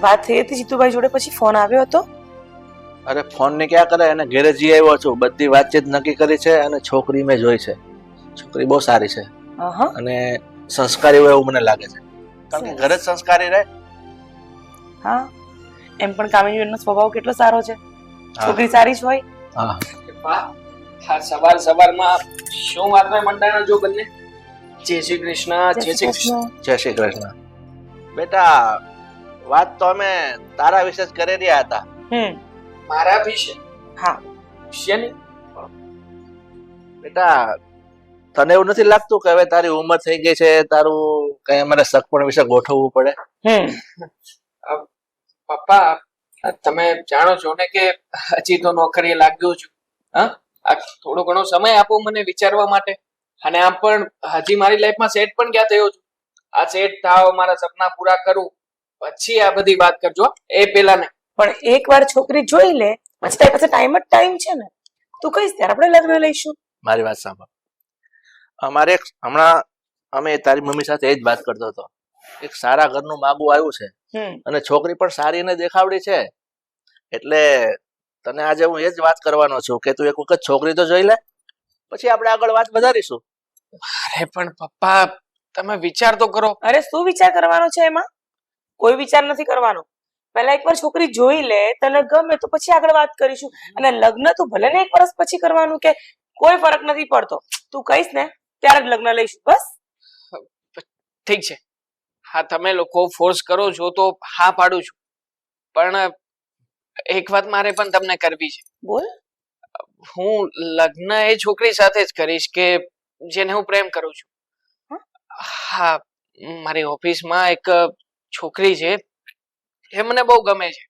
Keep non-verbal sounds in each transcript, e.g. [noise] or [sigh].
વાત થઈ હતી જીતુભાઈ જોડે પછી ફોન આવ્યો હતો? અરે ફોન ને ક્યાં કરે? એને ઘેરે જઈ આવ્યો છું. બધી વાતચીત નક્કી કરી છે અને છોકરી મેં જોઈ છે. છોકરી બહુ સારી છે. અને સંસ્કારી હોય એવું મને લાગે છે. કારણ કે ઘરે જ સંસ્કારી રહે. હા. એમ પણ કામિનીબેનનો સ્વભાવ કેટલો સારો છે. છોકરી સારી જ હોય. હા. હા સવાર સવારમાં શું વાતમાં મંડાણા જો બંને? જય શ્રી કૃષ્ણ જય શ્રી કૃષ્ણ. જય શ્રી કૃષ્ણ. બેટા વાત તો અમે તારા વિશે જ કરી રહ્યા હતા. હમ. મારા વિશે? હા. શેની? બેટા તને એવું નથી લાગતું કે હવે તારી ઉંમર થઈ ગઈ છે તારું કઈ અમારે સગપણ વિશે ગોઠવવું પડે? હમ. પપ્પા તમે જાણો છો ને કે હજી તો નોકરીએ લાગ્યો છું. હા? થોડો ઘણો સમય આપો મને વિચારવા માટે. અને આમ પણ હજી મારી લાઈફમાં સેટ પણ ક્યાં થયો છું? આ સેટ થાવ મારા સપના પૂરા કરું. પછી આ બધી વાત કરજો એ પેલા ને પણ એકવાર છોકરી જોઈ લે પછી તારી પાસે ટાઈમ જ ટાઈમ છે ને. તું કહીશ ત્યારે આપણે લગ્ન લઈશું. મારી વાત સાંભળ. અમારે હમણાં અમે તારી મમ્મી સાથે એ જ વાત કરતો હતો. એક સારા ઘરનું માગું આવ્યું છે. અને છોકરી પણ સારી એને દેખાવડી છે. એટલે તને આજે હું એ જ વાત કરવાનો છું કે તું એક વખત છોકરી તો જોઈ લે પછી આપણે આગળ વાત વધારીશું. અરે પણ પપ્પા તમે વિચાર તો કરો. અરે શું વિચાર કરવાનો છે એમાં? કોઈ વિચાર નથી કરવાનો. પહેલા એકવાર છોકરી જોઈ લે તને ગમે તો પછી આગળ વાત કરીશું. અને લગ્ન તું ભલે ને એક વર્ષ પછી કરવાનું કે કોઈ ફરક નથી પડતો. તું કહીશ ને ત્યારે જ લગ્ન લઈશું. બસ. ઠીક છે. હા તમે લોકો ફોર્સ કરો છો તો હા પાડું છું. પણ એક વાત મારે પણ તમને કરવી છે. બોલ. હું લગ્ન એ છોકરી સાથે જ કરીશ કે જેને હું પ્રેમ કરું છું. હા મારી ઓફિસમાં એક છોકરી છે, એ મને બહુ ગમે છે.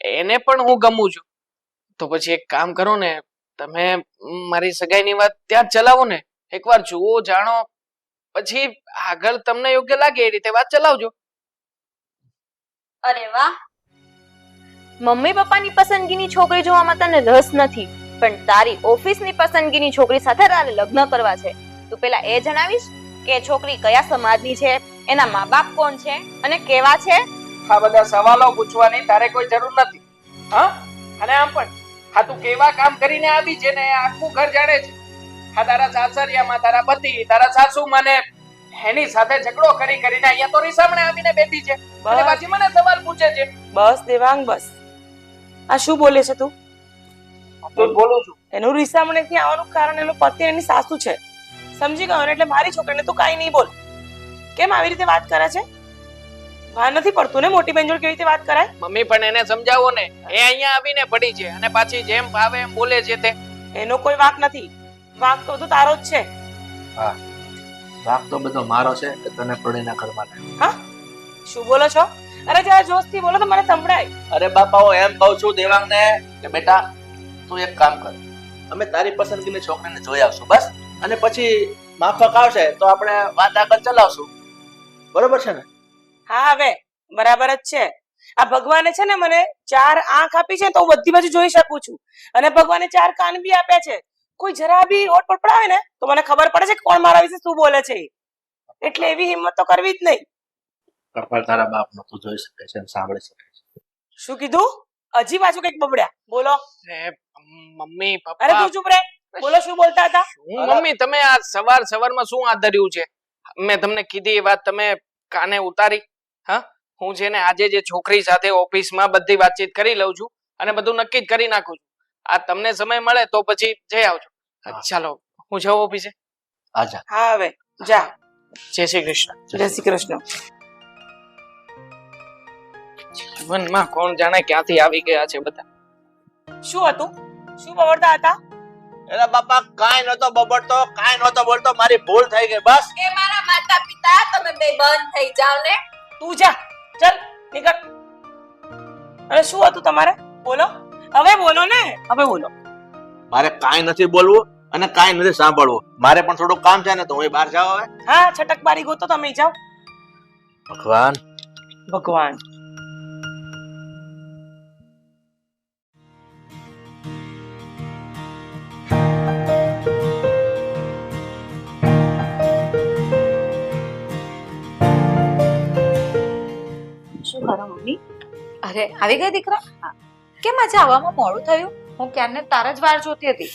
એને પણ હું ગમું છું. તો પછી એક કામ કરો ને, તમે મારી સગાઈની વાત ત્યાં ચલાવો ને. એકવાર જુઓ, જાણો. પછી આગળ તમને યોગ્ય લાગે એ રીતે વાત ચલાવજો. અરે વાહ! મમ્મી પપ્પાની પસંદગીની છોકરી જોવામાં તને રસ નથી, પણ તારી ઓફિસની પસંદગીની છોકરી સાથે તારે લગ્ન કરવા છે. તું પેલા એ જણાવીશ? કે છોકરી કયા સમાજની છે એના મા બાપ કોણ છે અને કેવા છે? આ બધા સવાલો પૂછવાની તારે કોઈ જરૂર નથી. હા? અને આમ પણ હા તું કેવા કામ કરીને આવી છે ને આખું ઘર જાણે છે? હા તારા સાસરિયામાં તારા પતિ તારા સાસુ મને એની સાથે ઝઘડો કરી કરીને અહીંયા તો સામે આવીને બેઠી છે. અને પાછી મને સવાલ પૂછે છે. બસ દેવાંગ બસ. આ શું બોલે છે તું? તો બોલું છું. એનું રિસામણે થી આવવાનું કારણ? એનો પતિ એની સાસુ છે. સમજી ગયો ને? એટલે મારી છોકરીને તું કાંઈ નહીં બોલ. કેમ આવી રીતે વાત કરે છે? ભાન નથી પડતું ને મોટી બેન જોડે કેવી રીતે વાત કરાય? મમ્મી પણ એને સમજાવો ને. એ અહીંયા આવીને પડી છે અને પાછી જેમ ભાવે એમ બોલે છે તે. એનો કોઈ વાક નથી. વાક તો બધો તારો જ છે. હા. વાક તો બધો મારો છે કે તને પ્રણીના ઘરમાં. હા? શું બોલો છો? અરે જરા જોશથી બોલો તો મને સંભળાય. અરે બાપા હું એમ કહું છું દેવાંગને કે બેટા તું એક કામ કર. અમે તારી પસંદગીની છોકરીને જોઈ આવશું બસ? અને પછી માફક આવશે તો આપણે વાત આગળ ચલાવશું. બરોબર છે ને? હા હવે. બરાબર જ છે. આ ભગવાને છે ને મને ચાર આંખ આપી છે તો હું બધી બાજુ જોઈ શકું છું. અને ભગવાને ચાર કાન બી આપ્યા છે. કોઈ જરા બી ઓટ પડપડાવે ને તો મને ખબર પડે છે કે કોણ મારા વિશે શું બોલે છે એટલે એવી હિંમત તો કરવી જ નહીં. કપાળ તારા બાપનો તું જોઈ શકે છે અને સાંભળી શકે છે. શું કીધું? હજી પાછું કંઈક બબડ્યા. બોલો. મમ્મી મમ્મી અરે પપ્પા તું ચૂપ રે. બોલો શું બોલતા હતા? હું મમ્મી તમે આ સવાર સવારમાં શું આદર્યું છે? મેં તમને કીધી એ વાત તમે કાને ઉતારી? હા? હું છે ને આજે જે છોકરી સાથે ઓફિસમાં બધી વાતચીત કરી લઉં છું અને બધું નક્કી જ કરી નાખું છું. આ તમને સમય મળે તો પછી જઈ આવજો. ચાલો હું જાઉં ઓફિસે? આજા હા હવે. જા. જય શ્રી કૃષ્ણ. જય શ્રી કૃષ્ણ. જીવનમાં કોણ જાણે ક્યાંથી આવી ગયા છે બધા. શું હતું? શું બબડતા હતા? એલા બાપા કાંઈ નતો બબડતો કાંઈ નતો બોલતો મારી ભૂલ થઈ ગઈ બસ. એ મારા માતા પિતા તમે બે બંધ થઈ જાવ ને. તું જા ચલ નીકળ. અરે શું હતું તમારે? બોલો. હવે બોલો ને. હવે બોલો. મારે કાંઈ નથી બોલવું અને કાંઈ નથી સાંભળવું. મારે પણ થોડું કામ છે ને તો હું બહાર જાવ હવે. હા છટક બારી ગોતો તમે જાઓ. ભગવાન. ભગવાન. શું મમ્મી? અરે, આવી ગઈ દીકરા? કેમ આજે આવવામાં મોડું થયું? હું ક્યારને તાર જ વાર જોતી હતી.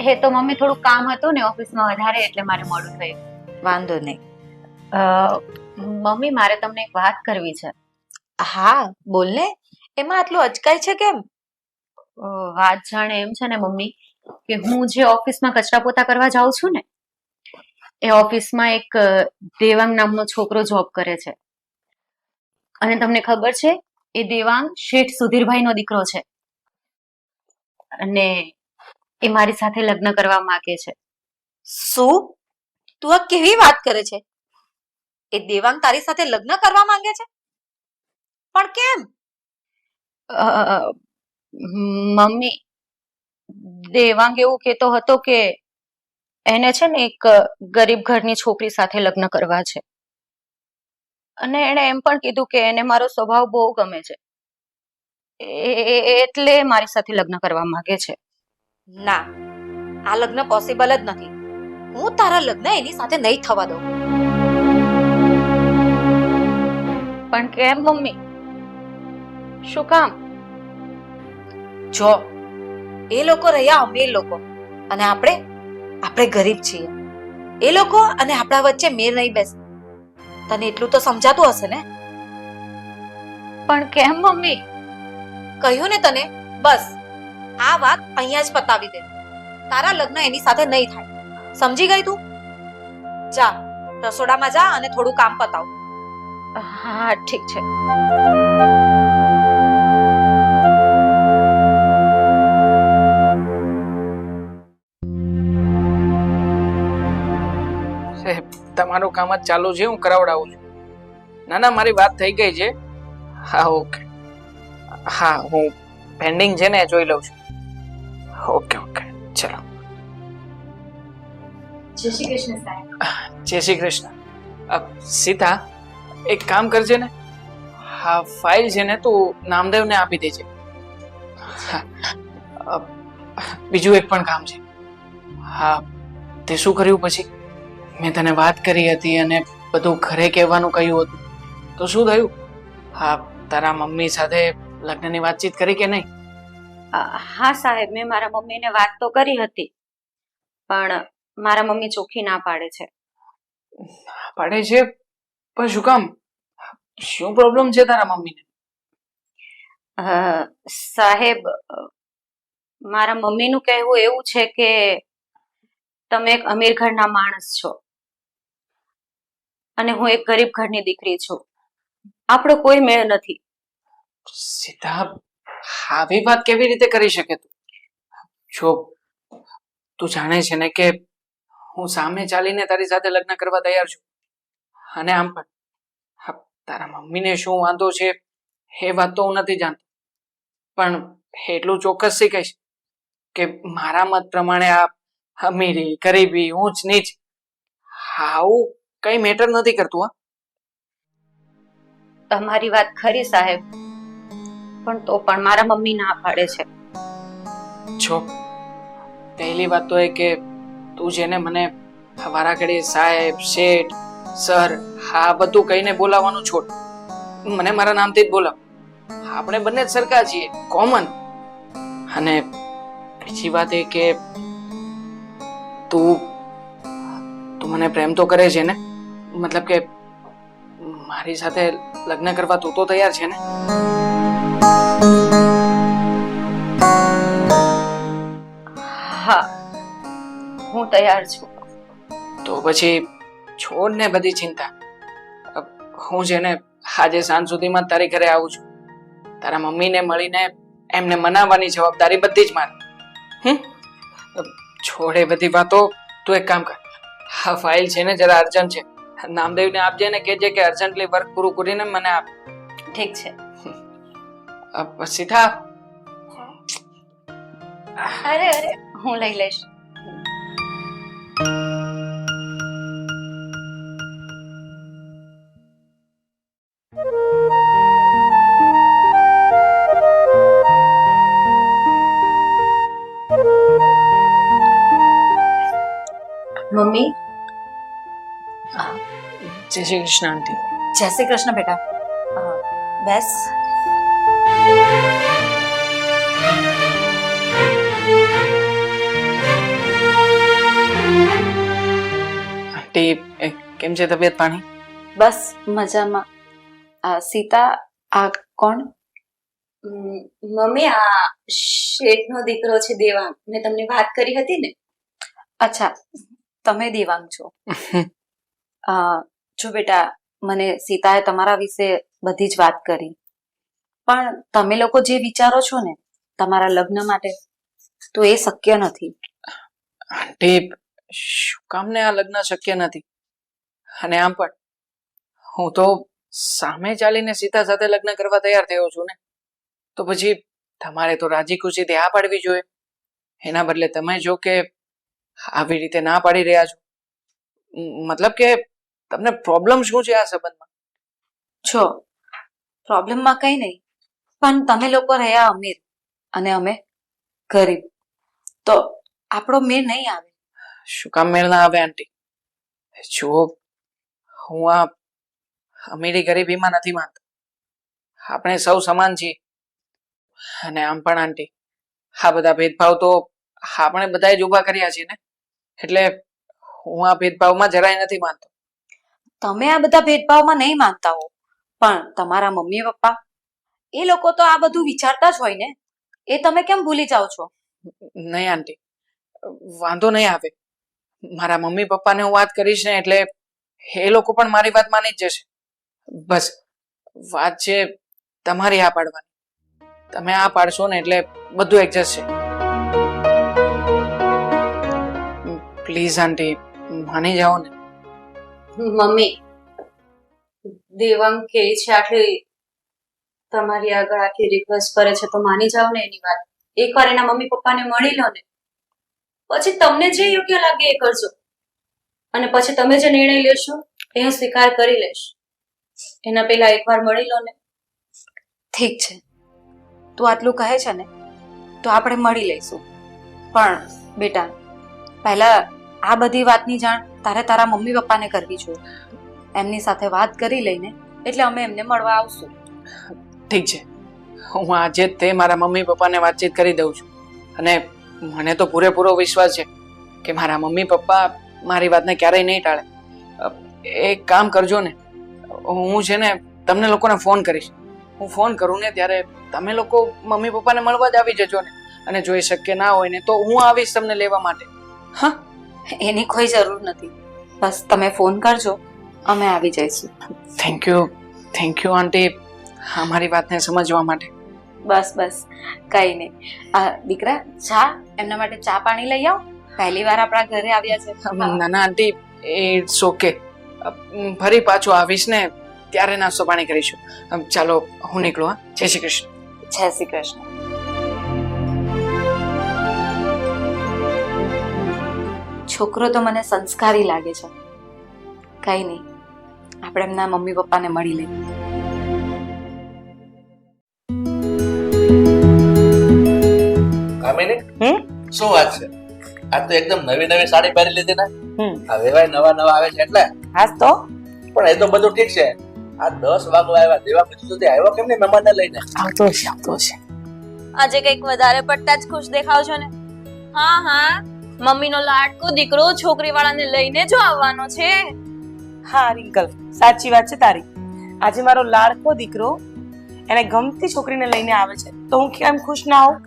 એ તો મમ્મી થોડું કામ હતું ને ઓફિસમાં વધારે, એટલે મારે મોડું થયું. વાંધો નહીં. મમ્મી, મારે તમને એક વાત કરવી છે. હા, બોલ ને. એમાં આટલું અચકાય છે કેમ? વાત જાણે એમ છે ને મમ્મી, કે હું જે ઓફિસમાં કચરા પોતા કરવા જાઉં છું ને, એ ઓફિસમાં એક દેવાંગ નામનો છોકરો જોબ કરે છે. અને તમને ખબર છે એ દેવાંગ શેઠ સુધીરભાઈનો દીકરો છે. અને એ મારી સાથે લગ્ન કરવા માંગે છે. શું? તું આ કેવી વાત કરે છે? એ દેવાંગ તારી સાથે લગ્ન કરવા માંગે છે? પણ કેમ? મમ્મી દેવાંગ એવું કહેતો હતો કે એને છે ને એક ગરીબ ઘરની છોકરી સાથે લગ્ન કરવા છે. અને એણે એમ પણ કીધું કે એને મારો સ્વભાવ બહુ ગમે છે. એટલે મારી સાથે લગ્ન કરવા માંગે છે. ના આ લગ્ન પોસિબલ જ નથી. હું તારા લગ્ન એની સાથે નહીં થવા દઉં. પણ કેમ મમ્મી? શું કામ? જો એ લોકો રહ્યા અમીર લોકો અને આપણે આપણે ગરીબ છીએ. એ લોકો અને આપણા વચ્ચે મેળ નહીં બેસે તને એટલું તો સમજાતું હશે ને? પણ કેમ મમ્મી? કહ્યું ને તને બસ આ વાત અહીંયા જ પતાવી દે. તારા લગ્ન એની સાથે નહીં થાય. સમજી ગઈ તું? જા રસોડામાં જા અને થોડું કામ પતાવ. હા ઠીક છે. તમારું કામ જ ચાલુ છે હું કરાવડાવું છું. ના ના મારી વાત થઈ ગઈ છે. હા ઓકે. હા હું પેન્ડિંગ છે ને જોઈ લઉં છું. Okay okay. ચલો. જય શ્રી કૃષ્ણ સાહેબ. જય શ્રી કૃષ્ણ. સીતા એક કામ કરજે ને. હા ફાઇલ છે ને તું નામદેવને આપી દેજે. બીજું એક પણ કામ છે. હા તે શું કર્યું પછી? મેં તને વાત કરી હતી અને બધું ઘરે કહેવાનું કહ્યું હતું. તો શું થયું? હા તારા મમ્મી સાથે લગ્નની વાતચીત કરી કે નહીં? હા સાહેબ મેં મારા મમ્મીને વાત તો કરી હતી પણ મારા મમ્મી ચોખ્ખી ના પાડે છે. પાડે છે? પણ શું કામ? શું પ્રોબ્લેમ છે તારા મમ્મીને? સાહેબ મારા મમ્મીનું કહેવું એવું છે કે તમે એક અમીર ઘરના માણસ છો. અને હું એક ગરીબ ઘરની દીકરી છું. આપણો કોઈ મેળ નથી. સીધા આવી વાત કેવી રીતે કરી શકે તું? જો તું જાણે છે ને કે હું સામે ચાલીને તારી સાથે લગ્ન કરવા તૈયાર છું. અને આમ પણ તારા મમ્મીને શું વાંધો છે એ વાત તો હું નથી જાણતો. પણ એટલું ચોક્કસથી કહીશ કે મારા મત પ્રમાણે આ અમીરી, ગરીબી ઊંચ નીચ આવું કઈ મેટર નથી કરતું હા? તમારી વાત ખરી સાહેબ પણ તો પણ મારા મમ્મી ના પાડે છે. છો. પહેલી વાત તો એ કે તું જેને મને વારા ઘડીએ સાહેબ શેઠ સર હા બધું કહીને બોલાવવાનું છોડ. મને મારા નામથી જ બોલાવ. આપણે બંને જ સરખા છીએ કોમન અને બીજી વાત એ કે તું તું મને પ્રેમ તો કરે છે ને? મતલબ કે મારી સાથે લગ્ન કરવા તું તો તૈયાર છે ને? હા હું તૈયાર છું. તો પછી છોડ ને બધી ચિંતા. હું છે ને આજે સાંજ સુધીમાં તારી ઘરે આવું છું તારા મમ્મીને મળીને એમને મનાવવાની જવાબદારી બધી જ મારી. છોડે બધી વાતો તું એક કામ કર. આ ફાઇલ છે ને જરા અર્જન્ટ છે. નામદેવને આપજે ને કહેજે કે અર્જન્ટલી વર્ક પૂરું કરીને મને આપ. ઠીક છે. સીધા અરે અરે હું લઈ લઈશ. જય શ્રી કૃષ્ણ આંટી. જય શ્રી કૃષ્ણ બેટા. બેસ. આંટી કેમ છે તબિયત પાણી? બસ મજામાં. આ સીતા આ કોણ? મમ્મી આ શેઠનો દીકરો છે દેવાંગ. મેં તમને વાત કરી હતી ને? અચ્છા તમે દેવાંગ છો. [laughs] જો બેટા, મને સીતાએ તમારા વિશે બધી જ વાત કરી. પણ તમે લોકો જે વિચારો છો ને, તમારા લગ્ન માટે, તો એ શક્ય નથી. આંટી, શું કામ ને આ લગ્ન શક્ય નથી? અને આમ પણ, હું તો સામે ચાલીને સીતા સાથે લગ્ન કરવા તૈયાર થયો છું ને. તો પછી તમારે તો રાજી ખુશીથી આ પાડવી જોઈએ. એના બદલે તમે જો કે, આવી રીતે ના પાડી રહ્યા છો. મતલબ કે તમને પ્રોબ્લેમ શું છે આ સંબંધમાં? છો. પ્રોબ્લેમમાં કંઈ નહીં. પણ તમે લોકો રહ્યા અમીર અને અમે ગરીબ. તો આપણો મેળ નહીં આવે. શું કામ મેળ ના આવે આંટી? જો હું આ અમીરી ગરીબીમાં નથી માનતો. આપણે સૌ સમાન છીએ. અને આમ પણ આંટી આ બધા ભેદભાવ તો આપણે બધાએ જ ઊભા કર્યા છે ને? એટલે હું આ ભેદભાવમાં જરાય નથી માનતો. તમે આ બધા ભેદભાવમાં નહીં માનતા હો. પણ તમારા મમ્મી પપ્પા, એ લોકો તો આ બધું વિચારતા જ હોય ને. એ તમે કેમ ભૂલી જાઓ છો? નહીં આંટી. વાંધો નહીં આવે. મારા મમ્મી પપ્પાને હું વાત કરીશ ને એટલે એ લોકો પણ મારી વાત માની જ જશે. બસ, વાત છે તમારી આ પાડવાની. તમે આ પાડશો ને એટલે બધું એડજસ્ટ છે. પ્લીઝ આંટી, માની જાઓ ને. મમ્મી, દેવાંગ કે છે, આટલી તમારી આગળ આટલી રિક્વેસ્ટ કરે છે, તો માની જાઓ ને એની વાત. એકવાર એના મમ્મી પપ્પાને મળી લો ને, પછી તમને જે યોગ્ય લાગે એ કરજો. અને પછી તમે જે નિર્ણય લેશો, એ હું સ્વીકાર કરી લઈશ. એના પહેલા એકવાર મળી લો ને. ઠીક છે. તું આટલું કહે છે ને, તો આપણે મળી લઈશું. પણ બેટા, પહેલા આ બધી વાતની જાણ તારે તારા મમ્મી પપ્પાને કરવી જોઈએ એમની સાથે વાત કરી લઈને એટલે અમે એમને મળવા આવશું. ઠીક છે. હું આજે તે મારા મમ્મી પપ્પાને વાતચીત કરી દઉં છું. અને મને તો પૂરેપૂરો વિશ્વાસ છે કે મારા મમ્મી પપ્પા મારી વાતને ક્યારેય નહીં ટાળે. એક કામ કરજો ને. હું છે ને તમને લોકોને ફોન કરીશ. હું ફોન કરું ને ત્યારે તમે લોકો મમ્મી પપ્પાને મળવા જ આવી જજો ને. અને જો એ શક્ય ના હોય ને તો હું આવીશ તમને લેવા માટે. હા? એની કોઈ જરૂર નથી. બસ તમે ફોન કરજો અમે આવી જઈશું. Thank you thank you aunty અમારી વાતને સમજવા માટે. બસ બસ. કઈ નહીં. આ દીકરા ચા? એમના માટે ચા પાણી લઈ આવ. પહેલી વાર આપણા ઘરે આવ્યા છે. ના ના આંટી ઇટ્સ ઓકે ફરી પાછું આવીશ ને ત્યારે નાસ્તો પાણી કરીશું. ચાલો હું નીકળું હા? જય શ્રી કૃષ્ણ. જય શ્રી કૃષ્ણ. છોકરો તો મને સંસ્કારી લાગે છે. કઈ નહીં. આપણે એમના મમ્મી પપ્પાને મળી લઈએ. કામિની? હમ? શું વાત છે? આ તો એકદમ નવી નવી સાડી પહેરી લીધી ને? હમ. આ વેવાય નવા નવા આવે છે એટલે? હા તો? પણ એ તો બધું ઠીક છે. આ દસ વાગવા આવ્યા. દેવા પછી સુધી આવ્યો કેમ નહીં મહેમાનને લઈને? આવતો છે આવતો છે આજે કંઈક વધારે પડતા જ ખુશ દેખાવ છો ને? હા હા. મમ્મીનો લાડકો દીકરો છોકરી વાળાને લઈને જો આવવાનો છે. હા રિંકલ સાચી વાત છે તારી. આજે મારો લાડકો દીકરો એને ગમતી છોકરીને લઈને આવે છે. તો હું કેમ ખુશ ના હોઉં?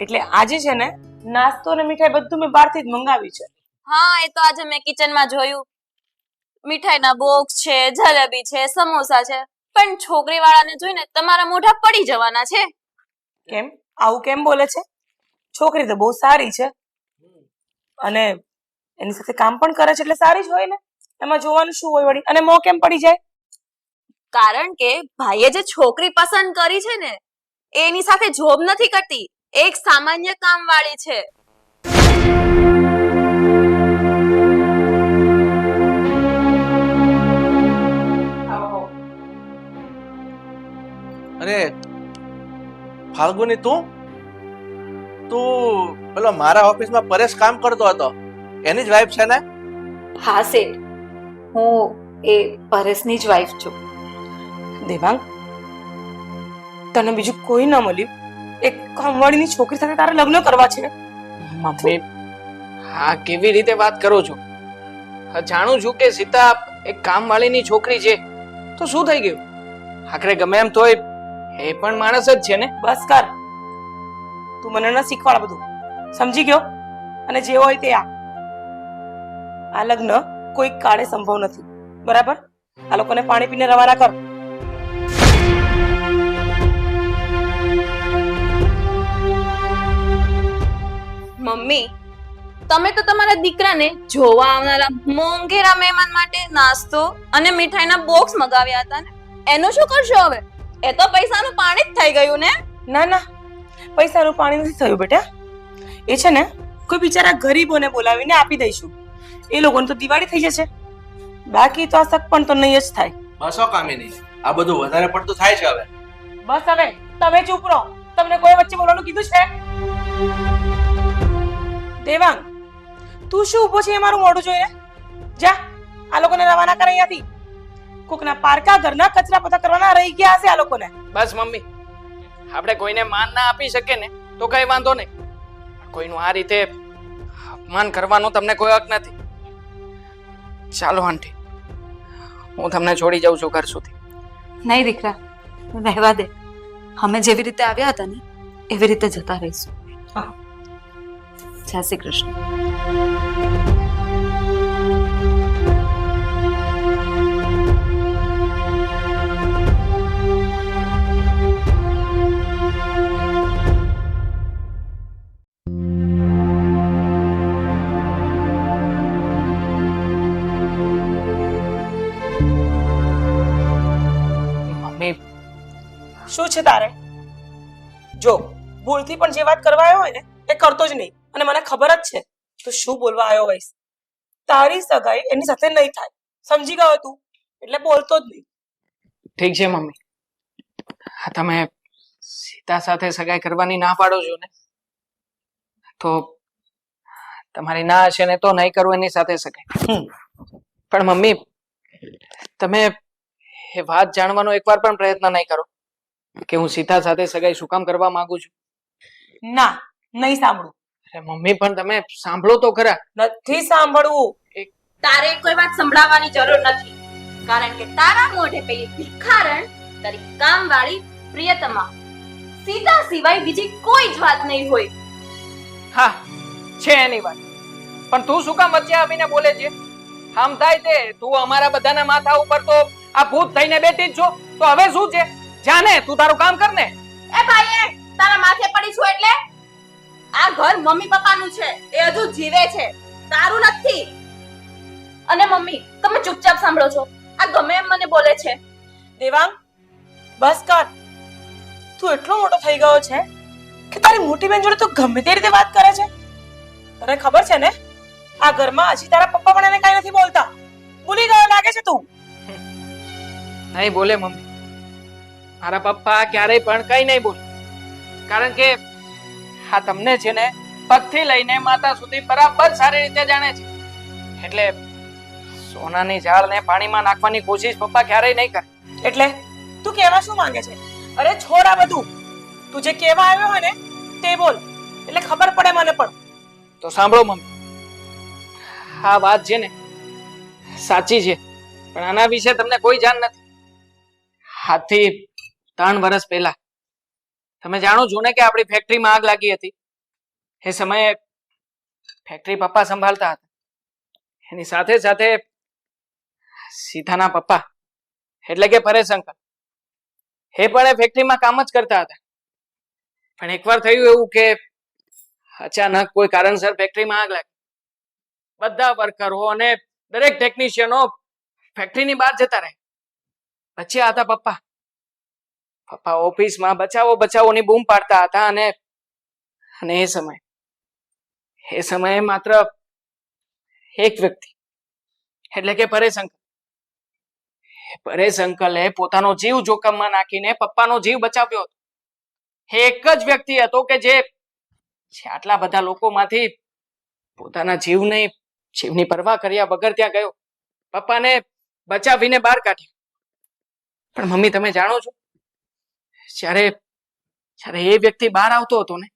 એટલે આજે છે ને નાસ્તો અને મીઠાઈ બધું મેં બહારથી જ મંગાવ્યું છે. હા એ તો આજે મેં કિચનમાં જોયું. મીઠાઈના બોક્સ છે જલેબી છે સમોસા છે. પણ છોકરી વાળાને જોઈને તમારા મોઢા પડી જવાના છે. કેમ? આવું કેમ બોલે છે? છોકરી તો બહુ સારી છે. અને એની સાથે કામ પણ કરે છે એટલે સારી જ હોય ને? એમાં જોવાનું શું હોય વળી? અને મોં કેમ પડી જાય? કારણ કે ભાઈએ જે છોકરી પસંદ કરી છે ને એની સાથે જોબ નથી કરતી. એક સામાન્ય કામ વાળી છે. અરે ફાલ્ગુની તું? તું પેલો મારા ઓફિસમાં પરેશ કામ કરતો હતો. એની જ વાઈફ છે ને? હા શેઠ હું એ પરેશની જ વાઈફ છું. દેવાંગ તને બીજું કોઈ ના મળ્યું. એક કામવાળીની છોકરી સાથે તારે લગ્ન કરવા છે. મમ્મી હા કેવી રીતે વાત કરો છો? જાણું છું કે સીતા એક કામવાળીની છોકરી છે. તો શું થઈ ગયું? આખરે ગમે એમ તોય એ પણ માણસ જ છે ને? બસ કર. તું મને ન શીખવાડ બધું. સમજી ગયો? અને જે હોય તે આ. આ લગ્ન કોઈ કાળે સંભવ નથી. બરાબર? આ લોકોને પાણી પીને રવાના કર. મમ્મી તમે તો તમારા દીકરાને જોવા આવનારા મોંઘેરા મહેમાન માટે નાસ્તો અને મીઠાઈના બોક્સ મગાવ્યા હતા ને. એનું શું કરશો હવે? એ તો પૈસાનું પાણી જ થઈ ગયું ને? ના ના. પૈસાનું પાણી નથી થયું બેટા. એ છે ને કોઈ બિચારા ગરીબોને બોલાવીને આપી દઈશું. એ લોકોને તો દિવાળી થઈ જશે. બાકી તો આ શક પણ તો નહીં જ થાય. બસો કામિની આ બધું વધારે પડતું થાય છે હવે. બસ હવે તમે ચૂપ રહો. તમને કોઈ વચ્ચે બોલવાનું કીધું છે? દેવાંગ તું શું ઊભો છે એ મારું મોઢું જોઈને? જા આ લોકોને રવાના કર અહીંયાથી. કોકના પારકા ઘરના કચરા પોતા કરવાના રહી ગયા હશે આ લોકોને. બસ મમ્મી આપણે કોઈને માન ના આપી શકીએ ને તો કઈ વાંધો નહીં. કોઈનું આ રીતે અપમાન કરવાનો તમને કોઈ હક નથી. ચાલો આંટી. હું તમને છોડી જાઉં છું ઘર સુધી. નહીં દીકરા રહેવા દે. અમે જેવી રીતે આવ્યા હતા ને એવી રીતે જતા રહીશું. હા. જય શ્રી કૃષ્ણ. શું છે તારે? જો ભૂલથી પણ જે વાત કરવા આવ્યો હોય ને એ કરતો જ નહીં. અને મને ખબર જ છે. તું શું બોલવા આવ્યો હોઈશ? તારી સગાઈ એની સાથે નહીં થાય. સમજી ગયો તું. એટલે બોલતો જ નહીં. ઠીક છે મમ્મી. હા તમે સીતા સાથે સગાઈ કરવાની ના પાડો છો ને? તો તમારી ના હશે ને તો નહીં કરવું એની સાથે સગાઈ. પણ મમ્મી તમે એ વાત જાણવાનો એકવાર પણ પ્રયત્ન નહીં કરો. કે હું સીતા સાથે સગાઈ શું કામ કરવા માંગુ છું? ના નહીં સાંભળું. અરે મમ્મી પણ તમે સાંભળો તો ખરા. નથી સાંભળવું. તારે કોઈ વાત સંભળાવવાની જરૂર નથી. કારણ કે તારા મોઢે પેલી ભિખારણ તારી કામવાળી પ્રિયતમા. સીતા સિવાય બીજી કોઈ જ વાત નહીં હોય. હા છે એની વાત. પણ તું શું કામ વચ્ચે આવીને બોલે છે? આમ થાય તે તું અમારા બધાના માથા ઉપર તો આ ભૂત થઈને બેઠી જ છો. તો હવે શું છે? જાને તું તારું કામ કર ને. એ ભાઈ તારા માથે પડી છું એટલે? આ ઘર મમ્મી પપ્પાનું છે એ હજુ જીવે છે. તારું નથી. અને મમ્મી તમે ચૂપચાપ સાંભળો છો. આ ગમે એમ મને બોલે છે. દેવાંગ બસ કર. તું એટલો મોટો થઈ ગયો છે કે તારી મોટી બેન જોડે તું ગમે તે રીતે વાત કરે છે. તને ખબર છે ને? આ ઘરમાં હજી તારા પપ્પા પણ એને કઈ નથી બોલતા. ભૂલી ગયો લાગે છે તું. નહીં બોલે મમ્મી. મારા પપ્પા ક્યારેય પણ કઈ નહીં બોલે. કારણ કે આ તમને છે ને પગથી લઈને માતા સુધી બરાબર સારી રીતે જાણે છે. એટલે સોનાની ઝાડને પાણીમાં નાખવાની કોશિશ પપ્પા ક્યારેય નહીં કરે. એટલે તું કહેવા શું માંગે છે? અરે છોડ આ બધું. તું જે કહેવા આવ્યો હોય ને તે બોલ. એટલે ખબર પડે મને પણ. તો સાંભળો મમ્મી. આ વાત છે ને સાચી છે પણ આના વિશે તમને કોઈ જાણ નથી. હાથી ત્રણ વર્ષ પહેલા. તમે જાણો છો ને કે આપણી ફેક્ટરીમાં આગ લાગી હતી. એ સમયે ફેક્ટરી પપ્પા સંભાળતા હતા. એની સાથે સાથે સીધાના પપ્પા, એટલે કે પરેશ અંકલ, એ પણ એ ફેક્ટરીમાં કામ જ કરતા હતા. પણ એકવાર થયું એવું કે અચાનક કોઈ કારણસર ફેક્ટરીમાં આગ લાગી. બધા વર્કરો અને દરેક ટેકનિશિયનો ફેક્ટરીની બહાર જતા રહે પછી હતા પપ્પા. પપ્પા ઓફિસમાં બચાવો બચાવોની બૂમ પાડતા હતા અને અને એ સમય, એ સમયે માત્ર એક વ્યક્તિ, એટલે કે પરેશ અંકલ. પરેશ અંકલે પોતાનો જીવ જોખમમાં નાખીને પપ્પાનો જીવ બચાવ્યો હતો. એક જ વ્યક્તિ હતો કે જે આટલા બધા લોકોમાંથી પોતાના જીવને, જીવની પરવા કર્યા વગર ત્યાં ગયો. પપ્પાને બચાવીને બહાર કાઢ્યો. પણ મમ્મી, તમે જાણો છો? જ્યારે જ્યારે એ વ્યક્તિ બહાર આવતો હતો ને,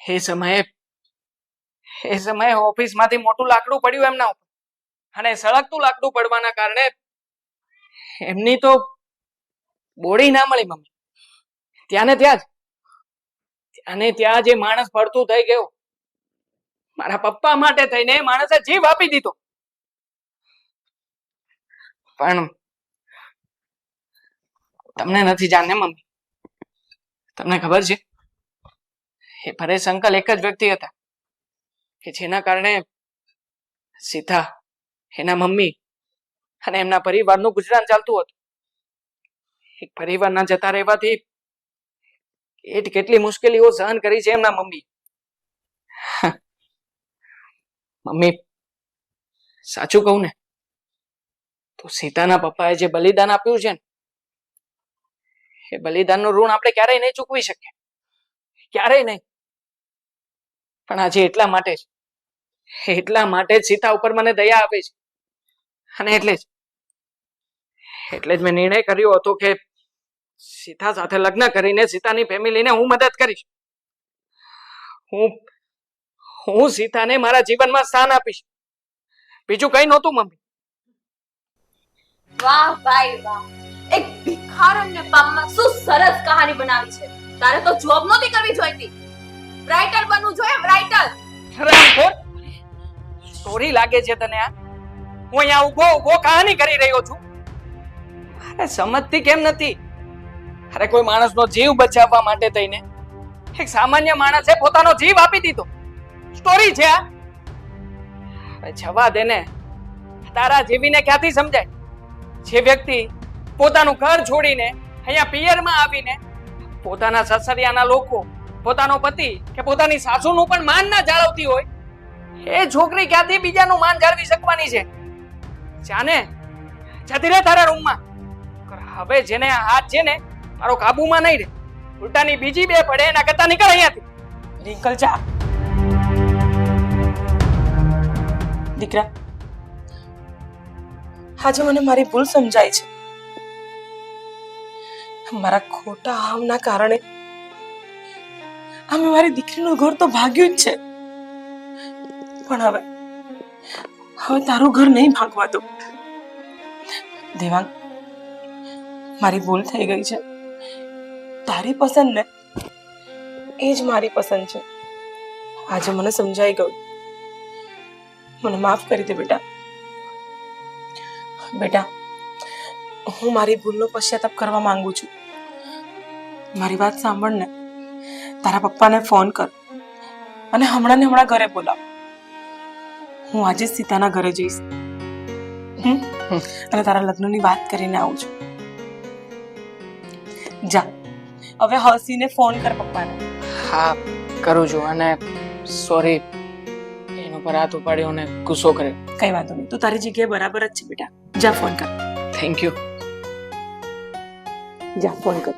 એ સમયે એ સમયે ઓફિસમાંથી મોટું લાકડું પડ્યું એમના ઉપર. અને સળગતું લાકડું પડવાના કારણે એમની તો બોડી ના મળી મમ્મી. ત્યાં ને ત્યાં જ અને ત્યાં જે માણસ પડતું થઈ ગયો, મારા પપ્પા માટે થઈને માણસે જીવ આપી દીધો. પણ તમને નથી જાણને મમ્મી? તમને ખબર છે? એ પરેશ અંકલ એક જ વ્યક્તિ હતા કે જેના કારણે સીતા એના મમ્મી અને એમના પરિવારનું ગુજરાન ચાલતું હતું. એક પરિવારના જતા રહેવાથી એ કેટલી મુશ્કેલીઓ સહન કરી છે એમના મમ્મી. મમ્મી, સાચું કહું ને, તો સીતાના પપ્પાએ જે બલિદાન આપ્યું છે ને એ બલિદાનનું ઋણ આપણે ક્યારેય નહીં ચૂકવી શકીએ. ક્યારેય નહીં. પણ આજે એટલા માટે જ, એટલા માટે જ સીતા ઉપર મને દયા આવે છે. અને એટલે જ એટલે જ મેં નિર્ણય કર્યો હતો કે સીતા સાથે લગ્ન કરીને સીતાની ફેમિલીને હું મદદ કરીશ. હું હું સીતાને મારા જીવનમાં સ્થાન આપીશ. બીજું કઈ નહોતું, મમ્મી. વાહ, ભાઈ વાહ. એક ભિખારણને પામમાં શું સરસ કહાની બનાવી છે. તારે તો જોબ નહોતી કરવી જોઈતી. રાઇટર બનવું જોઈએ રાઇટર સ્ટોરી લાગે છે તને આ? હું અહીંયા ઊભો ઊભો કહાની કરી રહ્યો છું. અરે સમજતી કેમ નથી? અરે કોઈ માણસનો જીવ બચાવવા માટે થઈને. એક સામાન્ય માણસે પોતાનો જીવ આપી દીધો. સ્ટોરી છે આ. જવા દેને તારા જીવીને ક્યાંથી સમજાય? જે વ્યક્તિ પોતાનું ઘર છોડીને અહીંયા પિયરમાં આવીને પોતાના સસરિયાના લોકો, પોતાનો પતિ કે પોતાની સાસુનું પણ માન ના જાળવતી હોય, એ છોકરી ક્યાંથી બીજાનું માન જાળવી શકવાની છે? જાને, જતી રહે તારા રૂમમાં. હવે જેને હાથ છે ને, મારો કાબુમાં નહીં રહે. ઉલટાની બીજી બે પડે, એના કરતા નીકળ અહીંયાથી. રિંકલ જા. દીકરા, આજે મને મારી ભૂલ સમજાય છે. મારા ખોટા આવના કારણે. અમે મારી દીકરીનું ઘર તો ભાગ્યું જ છે. પણ હવે હવે તારું ઘર નહીં ભાગવા દો દેવાંગ, મારી ભૂલ થઈ ગઈ છે. તારી પસંદ ને એ જ મારી પસંદ છે. આજે મને સમજાઈ ગયું. મને માફ કરી દે બેટા. બેટા, હું મારી ભૂલનો પશ્ચાતાપ કરવા માંગુ છું. મારી વાત સાંભળ ને તારા પપ્પાને ફોન કર અને હમણાં ને હમણાં ઘરે બોલાવ. હું આજે સીતાના ઘરે જઈશ. અને તારા લગ્નની વાત કરીને આવું છું. જા. હવે હસીને ફોન કર પપ્પાને. હા કરું છું અને સોરી એનો પર હાથ ઉપાડ્યો અને ગુસ્સો કર્યો. કઈ વાંધો નહીં. તું તારી જગ્યાએ બરાબર જ છે બેટા. જા ફોન કર. થેન્ક યુ જા ફોન કર.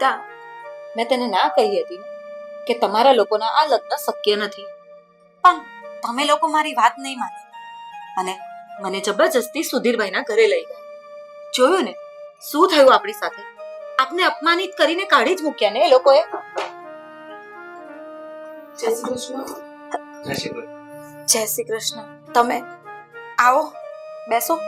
સીતા મેં તને ના કહી હતી કે તમારા લોકોના આ લગ્ન શક્ય નથી. પણ તમે લોકો મારી વાત નહીં માની. અને મને જબરજસ્તી સુધીરભાઈના ઘરે લઈ ગયા. જોયું ને? શું થયું આપણી સાથે? આપને અપમાનિત કરીને કાઢી જ મૂક્યા ને એ લોકોએ? જય શ્રી કૃષ્ણ. જય શ્રી કૃષ્ણ. તમે આવો બેસો.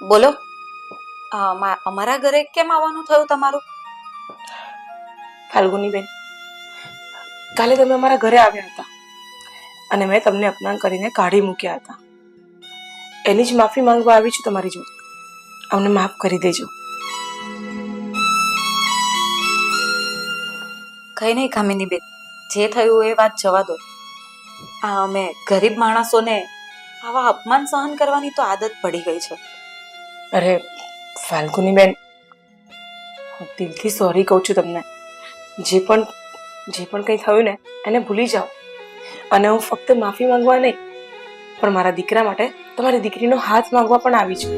બોલો. અમારા ઘરે કેમ આવવાનું થયું તમારું? ફાલ્ગુની બેન કાલે તમે અમારા ઘરે આવ્યા હતા અને મેં તમને અપમાન કરીને કાઢી મૂક્યા હતા. એની જ માફી માંગવા આવી છું તમારી જોડે. અમને માફ કરી દેજો. કઈ નહીં ખામીની બેન જે થયું એ વાત જવા દો. આ અમે ગરીબ માણસોને આવા અપમાન સહન કરવાની તો આદત પડી ગઈ છે. અરે ફાલ્ગુની બેન હું દિલથી સોરી કહું છું તમને. જે પણ જે પણ કંઈ થયું ને, એને ભૂલી જાઓ. અને હું ફક્ત માફી માંગવા નહીં, પણ મારા દીકરા માટે તમારી દીકરીનો હાથ માંગવા પણ આવી છું.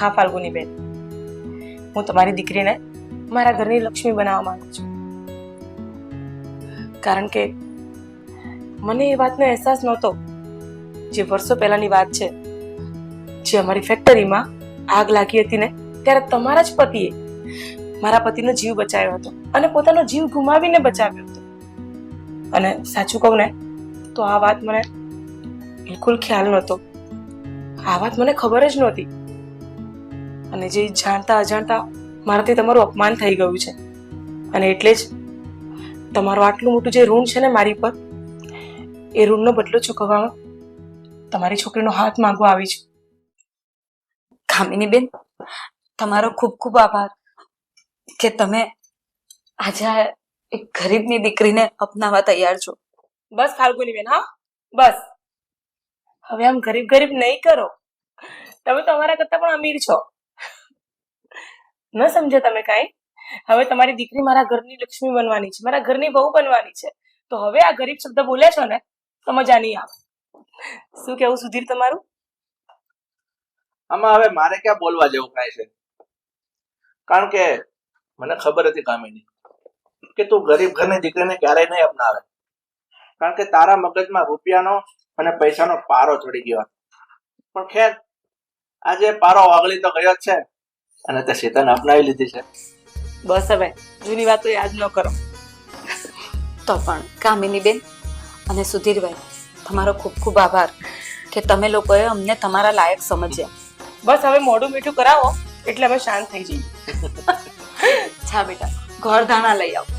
હા ફાલ્ગુની બેન હું તમારી દીકરીને મારા ઘરની લક્ષ્મી બનાવવા માંગુ છું. કારણ કે મને એ વાતનો અહેસાસ નહોતો જે વર્ષો પહેલાની વાત છે. જે અમારી ફેક્ટરીમાં આગ લાગી હતી ને ત્યારે તમારા જ પતિએ મારા પતિનો જીવ બચાવ્યો હતો અને પોતાનો જીવ ગુમાવીને બચાવ્યો હતો. અને સાચું કહું ને, તો આ વાત મને બિલકુલ ખ્યાલ નહોતો. આ વાત મને ખબર જ નહોતી. અને જે જાણતા અજાણતા મારાથી તમારું અપમાન થઈ ગયું છે. અને એટલે જ તમારું આટલું મોટું જે ઋણ છે ને મારી પર એ ઋણનો બદલો ચૂકવવામાં તમારી છોકરીનો હાથ માંગવા આવી છું. ખામીની બેન તમારો ખૂબ ખૂબ આભાર કે તમે આજે એક ગરીબની દીકરીને અપનાવવા તૈયાર છો. બસ ફાલ્ગુની બેન હા? બસ. હવે આમ ગરીબ ગરીબ નહીં કરો. તમે તમારા કરતા પણ અમીર છો. ન સમજો તમે કાંઈ. હવે તમારી દીકરી મારા ઘરની લક્ષ્મી બનવાની છે, મારા ઘરની બહુ બનવાની છે. તો હવે આ ગરીબ શબ્દ બોલે છો ને, તો મજા નહીં આવે. શું કેવું સુધીર તમારું? આમાં હવે મારે ક્યાં બોલવા જેવું કાંઈ છે? કારણ કે મને ખબર હતી કામિની, કે તું ગરીબ ઘરની દીકરીને ક્યારેય નહીં અપનાવે. કારણ કે તારા મગજમાં રૂપિયાનો અને પૈસાનો પારો ચડી ગયો. પણ ખેર, આજે પારો ઓગળી તો ગયો જ છે, અને તે સીતાને અપનાવી લીધી છે. બસ હવે જૂની વાતો યાદ ન કરો. તો પણ કામિની બેન અને સુધીરભાઈ તમારો ખૂબ ખૂબ આભાર કે તમે લોકોએ અમને તમારા લાયક સમજ્યા. બસ હવે મોઢું મીઠું કરાવો એટલે અમે શાંત થઈ જઈએ. [laughs] છા બેટા ઘર ધાણા લઈ આવો.